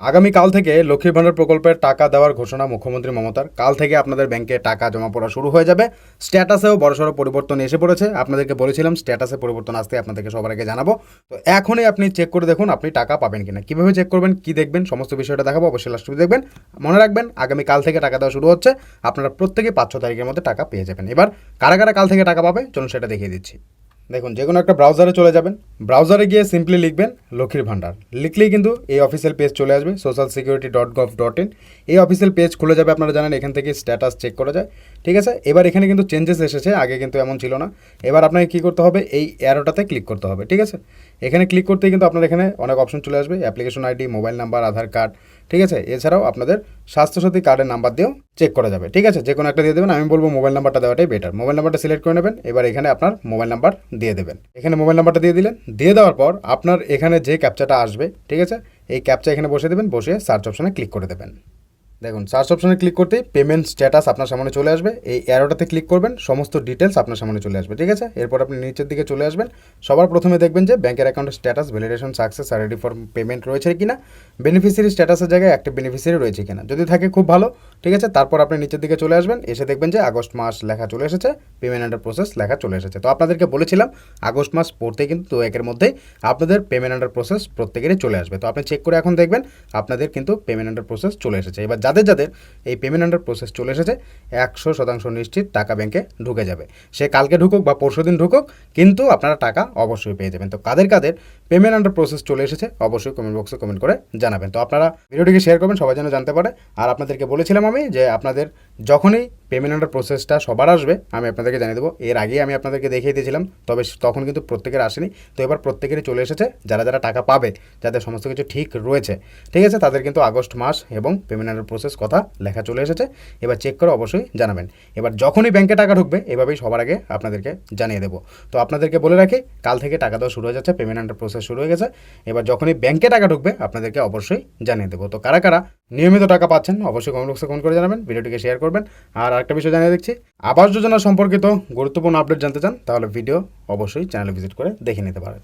আগামীকাল থেকে লক্ষ্মীর ভাণ্ডার প্রকল্পের টাকা দেওয়ার ঘোষণা মুখ্যমন্ত্রী মমতার। কাল থেকে আপনাদের ব্যাংকে টাকা জমা পড়া শুরু হয়ে যাবে। স্ট্যাটাসেও বড়সড় পরিবর্তন এসে পড়েছে। আপনাদেরকে বলেছিলাম, স্ট্যাটাসে পরিবর্তন আসতে আপনাদেরকে সবার আগে জানাব। তো এখনই আপনি চেক করে দেখুন, আপনি টাকা পাবেন কিনা। কীভাবে চেক করবেন, কি দেখবেন, সমস্ত বিষয়টা দেখাবো। অবশ্যই লাস্ট দেখবেন। মনে রাখবেন, আগামীকাল থেকে টাকা দেওয়া শুরু হচ্ছে। আপনারা প্রত্যেকে পাঁচ ছ তারিখের মধ্যে টাকা পেয়ে যাবেন। এবার কারা কারা কাল থেকে টাকা পাবে, চলুন সেটা দেখিয়ে দিচ্ছি। দেখুন, যে কোনো একটা ব্রাউজারে চলে যাবেন। ব্রাউজারে গিয়ে সিম্পলি লিখবেন, লক্ষ্মীর ভাণ্ডার লিখলেই কিন্তু এই অফিসিয়াল পেজ চলে আসবে social security dot gov dot in এই অফিসিয়াল পেজ খুলে যাবে, আপনারা জানেন, এখান থেকে স্ট্যাটাস চেক করা যায়। ঠিক আছে? এবার এখানে কিন্তু চেঞ্জেস এসেছে, আগে কিন্তু এমন ছিল না। এবার আপনাকে কী করতে হবে? এই অ্যারোটাতে ক্লিক করতে হবে, ঠিক আছে? এখানে ক্লিক করতেই কিন্তু আপনার এখানে অনেক অপশন চলে আসবে application ID mobile number Aadhaar card ঠিক আছে? এছাড়াও আপনাদের স্বাস্থ্যসাথী কার্ডের নাম্বার দিয়েও চেক করা যাবে। ঠিক আছে? যে কোনো একটা দিয়ে দেবেন, আমি বলব মোবাইল নাম্বারটা দেওয়াটাই বেটার মোবাইল নাম্বারটা সিলেক্ট করে নেবেন, এবার এখানে আপনার মোবাইল নাম্বার দিয়ে দেবেন। এখানে মোবাইল নাম্বারটা দিয়ে দিলেন, দিয়ে দেওয়ার পর আপনার এখানে যে ক্যাপচাটা আসবে, ঠিক আছে? এই ক্যাপচা এখানে বসে দেবেন বসে সার্চ অপশানে ক্লিক করে দেবেন। দেখুন সার্চ অপশনে ক্লিক করতেই পেমেন্ট স্ট্যাটাস আপনার সামনে চলে আসবে। এই অ্যারোটাতে ক্লিক করবেন, সমস্ত ডিটেলস আপনার সামনে চলে আসবে, ঠিক আছে? এরপর আপনি নিচের দিকে চলে আসবেন। সবার প্রথমে দেখবেন যে ব্যাংকের অ্যাকাউন্টের স্ট্যাটাস ভ্যালিডেশন সাকসেস আর রেডি ফর পেমেন্ট রয়েছে কিনা। বেনিফিসিয়ারি স্ট্যাটাসের জায়গায় অ্যাক্টিভ বেনিফিসিয়ারি রয়েছে কিনা। যদি থাকে খুব ভালো, ঠিক আছে? তারপর আপনি নিচের দিকে চলে আসবেন, এসে দেখবেন যে আগস্ট মাস লেখা চলে এসেছে পেমেন্ট আন্ডার প্রসেস লেখা চলে এসেছে। তো আপনাদেরকে বলেছিলাম, আগস্ট মাস পড়তে কিন্তু দু একের মধ্যেই আপনাদের পেমেন্ট আন্ডার প্রসেস প্রত্যেকেরই চলে আসবে। তো আপনি চেক করে এখন দেখবেন, আপনাদের কিন্তু পেমেন্ট আন্ডার প্রসেস চলে এসেছে। এবার যাদের যাদের এই পেমেন্ট আন্ডার প্রসেস চলে এসেছে, একশো শতাংশ নিশ্চিত টাকা ব্যাংকে ঢুকে যাবে। সে কালকে ঢুকুক বা পরশু দিন ঢুকুক, কিন্তু আপনারা টাকা অবশ্যই পেয়ে যাবেন। তো কাদের কাদের পেমেন্ট আন্ডার প্রসেস চলে এসেছে, অবশ্যই কমেন্ট বক্সে কমেন্ট করে জানাবেন। তো আপনারা ভিডিওটিকে শেয়ার করবেন, সবাই যেন জানতে পারে। আর আপনাদেরকে বলেছিলাম আমি যে আপনাদের যখনই পেমেন্ট আন্ডার প্রসেসটা সবার আসবে, আমি আপনাদেরকে জানিয়ে দেবো। এর আগে আমি আপনাদেরকে দেখিয়ে দিয়েছিলাম, তবে তখন কিন্তু প্রত্যেকের আসেনি। তো এবার প্রত্যেকেরই চলে এসেছে, যারা যারা টাকা পাবে, যাদের সমস্ত কিছু ঠিক রয়েছে। ঠিক আছে, তাদের কিন্তু আগস্ট মাস এবং পেমেন্ট আন্ডার প্রসেস কথা লেখা চলে এসেছে। এবার চেক করে অবশ্যই জানাবেন। এবার যখনই ব্যাংকে টাকা ঢুকবে, এভাবেই সবার আগে আপনাদেরকে জানিয়ে দেবো। তো আপনাদেরকে বলে রাখি, কাল থেকে টাকা দেওয়া শুরু হয়ে যাচ্ছে পেমেন্ট আন্ডার প্রসেস শুরু হয়ে গেছে। এবার যখনই ব্যাংকে টাকা ঢুকবে, আপনাদেরকে অবশ্যই জানিয়ে দেবো। তো কারা কারা নিয়মিত টাকা পাচ্ছেন, অবশ্যই কমেন্ট বক্সে কমেন্ট করে জানাবেন, ভিডিওটিকে শেয়ার করবেন। আর আরেকটা বিষয় জানিয়ে দিচ্ছি আবাস যোজনা সম্পর্কিত গুরুত্বপূর্ণ আপডেট জানতে চান, তাহলে ভিডিও অবশ্যই চ্যানেলে ভিজিট করে দেখে নিতে পারেন।